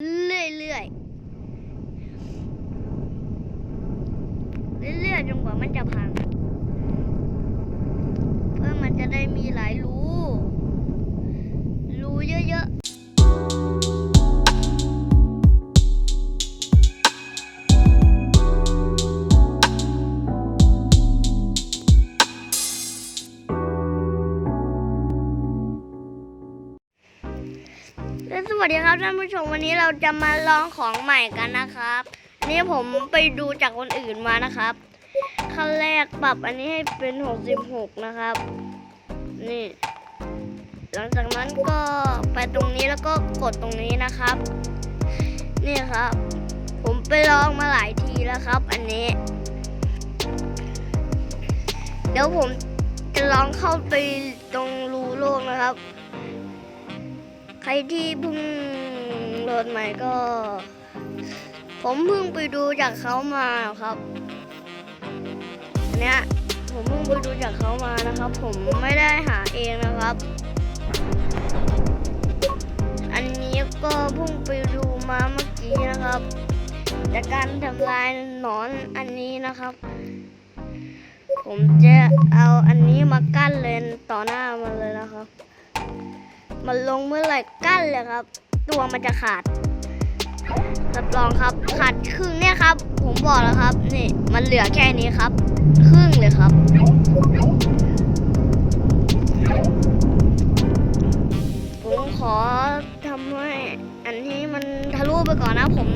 เรื่อยๆเรื่อยๆจนกว่ามันจะพัง เพื่อมันจะได้มีหลายรูรูเยอะๆ สวัสดีครับท่านผู้ชมวันนี้เราจะมาลองของใหม่กันนะครับ นี่ผมไปดูจากคนอื่นมานะครับขั้นแรกปรับอันนี้ให้เป็น 66 นะครับ นี่ หลังจากนั้นก็ไปตรงนี้แล้วก็กดตรงนี้นะครับ นี่ครับ ผมไปลองมาหลายทีแล้วครับ อันนี้ เดี๋ยวผมจะลองเข้าไปตรงรูโล่งนะครับ รที่เพิ่งโหลดใหม่ก็ ผมเพิ่งไปดูจากเขามาครับอันเนี้ยผมเพิ่งไปดูจากเขามานะครับ ผมไม่ได้หาเองนะครับ อันนี้ก็เพิ่งไปดูมาเมื่อกี้นะครับจากการทำลายหนอนอันนี้นะครับ ผมจะเอาอันนี้มากั้นเลนต่อหน้ามันเลยนะครับ มันลงเมื่อไหร่กั้นเลยครับ ตัวมันจะขาดรับรองครับขาดครึ่งเนี่ยครับ ผมบอกแล้วครับ นี่มันเหลือแค่นี้ครับ ครึ่งเลยครับผมขอทำให้อันนี้มันทะลุไปก่อนนะ ผม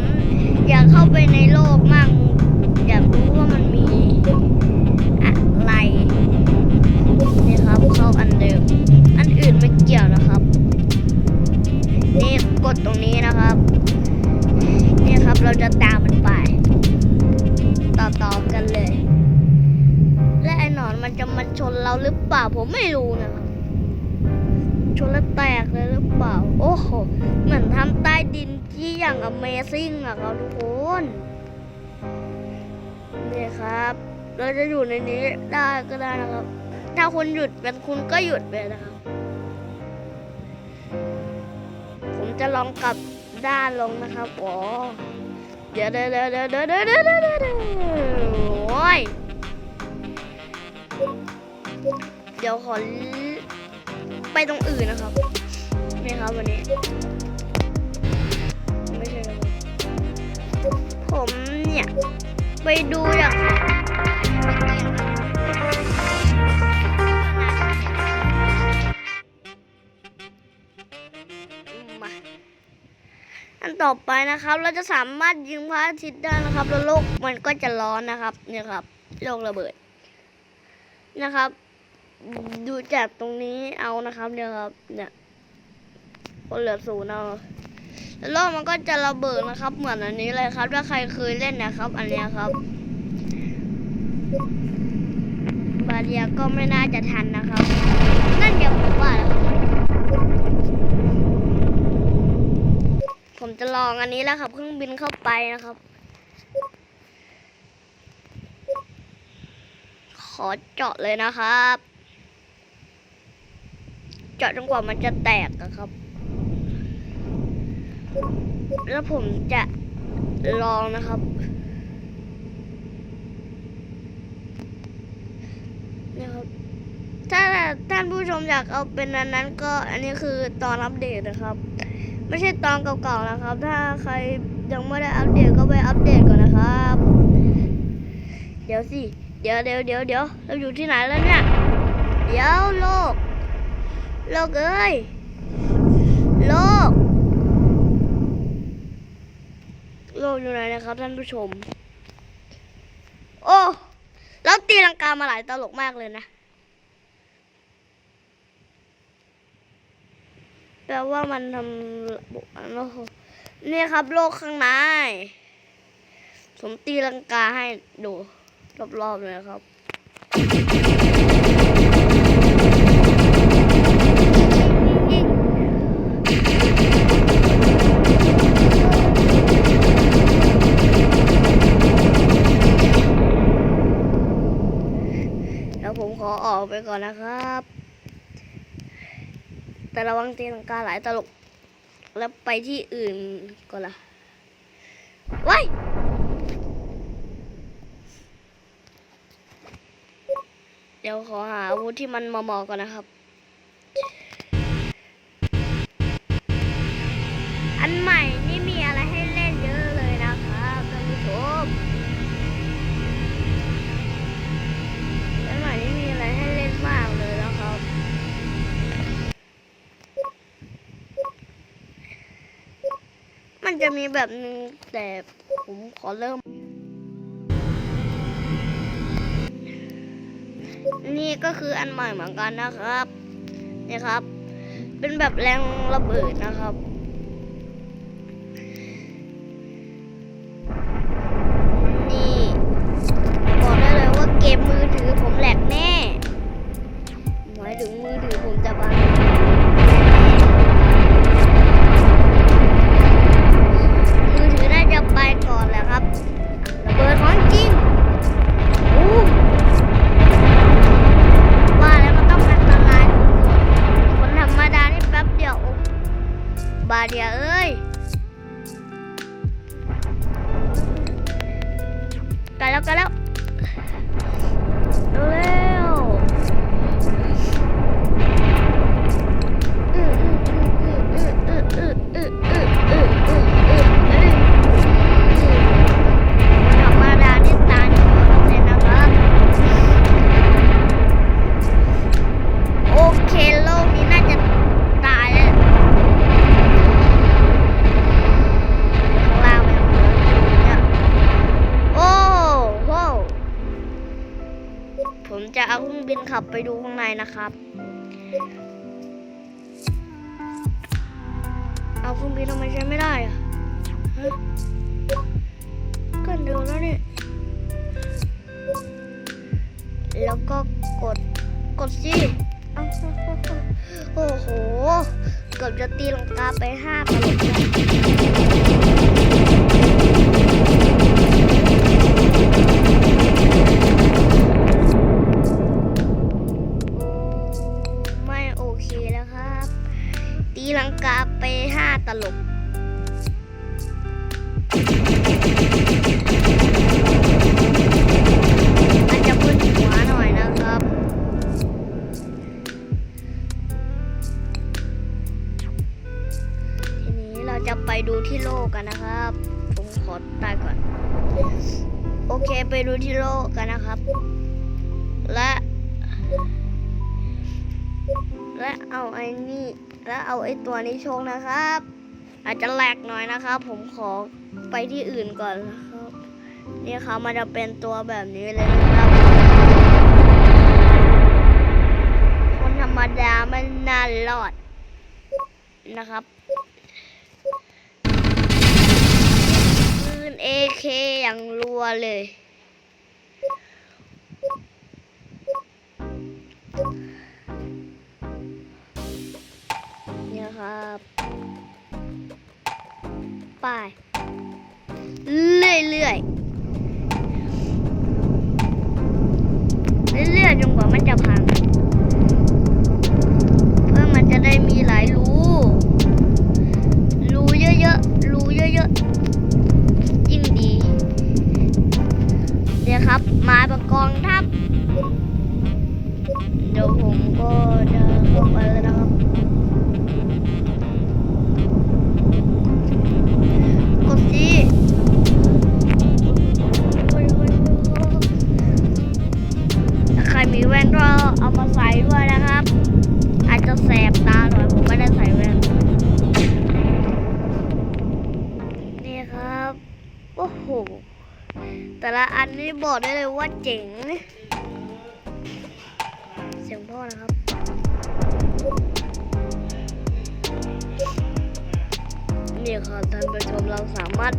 อยากเข้าไปในโลกมั่งอ เราหรือเปล่าผมไม่รู้นะครับชนแล้วแตกเลยหรือเปล่า โอ้โห เหมือนทำใต้ดินที่อย่าง Amazing อะครับทุกคนนี่ครับ เราจะอยู่ในนี้ได้ก็ได้นะครับ ถ้าคุณหยุดเป็นคุณก็หยุดไปนะครับ ผมจะลองกลับด้านลงนะครับโอ้เดี๋ยวเดี๋ยวเดี๋ยวเดี๋ยวเดี๋ยวเดี๋ยวโอ้ย เดี๋ยวขอไปตรงอื่นนะครับนี่ครับวันนี้ ไม่ใช่ผมเนี่ย ไปดูอย่างมาอันต่อไปนะครับ เราจะสามารถยิงพระอาทิตย์ได้นะครับ แล้วโลกมันก็จะร้อนนะครับเนี่ยครับ โลกระเบิดนะครับ ดูจากตรงนี้เอานะครับเนี่ยครับ เนี่ยคนเหลือศูนย์เอาแล้วโลกมันก็จะระเบิดนะครับ เหมือนอันนี้เลยครับ ถ้าใครเคยเล่นนะครับ อันเนี้ยครับ บาเรียก็ไม่น่าจะทันนะครับ นั่นเดี๋ยวผมว่าครับผมจะลองอันนี้แล้วครับเครื่องบินเข้าไปนะครับ ขอเจาะเลยนะครับ จาะจนกว่ามันจะแตกนะครับ แล้วผมจะลองนะครับนี่ครับ ถ้าท่านผู้ชมอยากเอาเป็นอันนั้นก็อันนี้คือตอนอัปเดตนะครับ ไม่ใช่ตอนเก่าๆนะครับ ถ้าใครยังไม่ได้อัปเดตก็ไปอัปเดตก่อนนะครับ เดี๋ยวสิ เดี๋ยวเดี๋ยวเดี๋ยวเดี๋ยวเราอยู่ที่ไหนแล้วเนี่ย เดี๋ยวโลก โลกเอ้ย โลก โลกอยู่ไหนนะครับท่านผู้ชม โอ้แล้วตีลังกามาหลายตลกมากเลยนะ แปลว่ามันทำโอ้โหนี่ครับโลกข้างในผมตีลังกาให้ดูรอบๆเลยครับ งตีลังกาหลายตลก แล้วไปที่อื่นก็ล่ะว้ายเดี๋ยวขอหาอาวุธที่มันเหมาะๆก่อนนะครับ จะมีแบบนึงแต่ผมขอเริ่ม นี่ก็คืออันใหม่เหมือนกันนะครับ นี่ครับ เป็นแบบแรงระเบิดนะครับ ขับไปดูข้างในนะครับ เอาเครื่องบินทำไมใช้ไม่ได้อะฮะก็เดินแล้วนี่ แล้วก็กด กดสิโอ้โห เกือบจะตีลังกาไปห้าตลบแล้ว ห้าตลบมันจะมึนหัวหน่อยนะครับ ทีนี้เราจะไปดูที่โลกกันนะครับ ผมขอตายก่อน โอเคไปดูที่โลกกันนะครับ และ และเอาไอ้นี่ และเอาไอ้ตัวนี้ชงนะครับ อาจจะแหลกหน่อยนะครับ ผมขอไปที่อื่นก่อนนะครับ นี่ครับมันจะเป็นตัวแบบนี้เลยนะครับ คนธรรมดามันน่ารอดนะครับปืน AK อย่างรัวเลย ครับ ไป เรื่อยเรื่อยๆเรื่อยจนกว่ามันจะพัง เพื่อมันจะได้มีหลายรูรูเยอะๆรูเยอะๆยิ่งดีเนี่ยครับ มาประกองทัพเดี๋ยวผมก็จะเข้าไปแล้วนะครับ โห แต่ละอันนี้บอกได้เลยว่าเจ๋ง เสียงพ่อนะครับ นี่ครับท่านผู้ชมเราสามารถ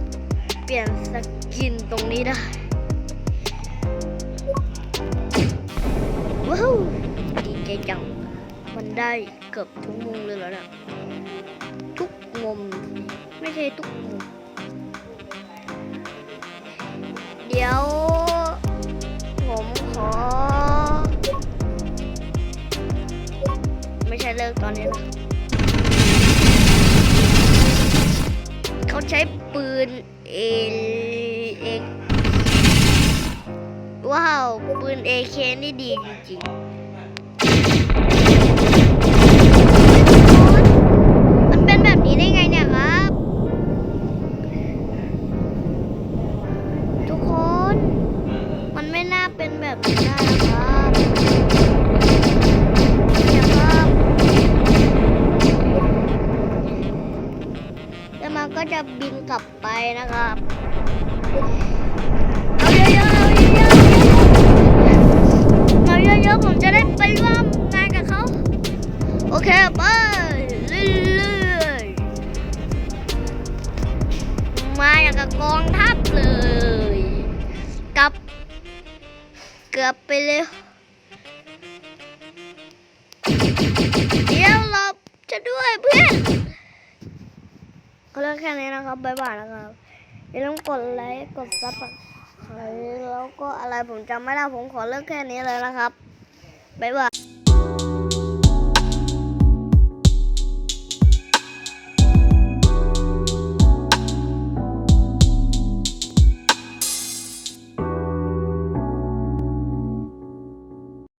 เปลี่ยนสกินตรงนี้ได้ ว้าวดีใจจัง มันได้เกือบทุกมุมเลยเหรอเนี่ยทุกมุม ไม่ใช่ทุกมุม ดี๋ยวผมขอ ไม่ใช่เลิกตอนนี้นะเขาใช้ปืนเอเอกว้าว ปืนเอเคนี่ดีจริงๆ นไม่น่าเป็นแบบนี้ได้นะครับเนี่ยครับแล้วมันก็จะบินกลับไปนะครับเอาเยอะๆเอาเยอะๆเอาเยอะๆผมจะได้ไปร่วมงานกับเขาโอเคไปเรื่อยๆมาอย่างกับกองทัพเลย กือบไปเลยเดี๋ยวเราจะด้วยเพื่อนก็เลิกแค่นี้นะครับบ๊ายบายนะครับอย่าลืมกดไลค์กดซับสไครต์แล้วก็อะไรผมจำไม่ได้ผมขอเลิกแค่นี้เลยนะครับบ๊ายบาย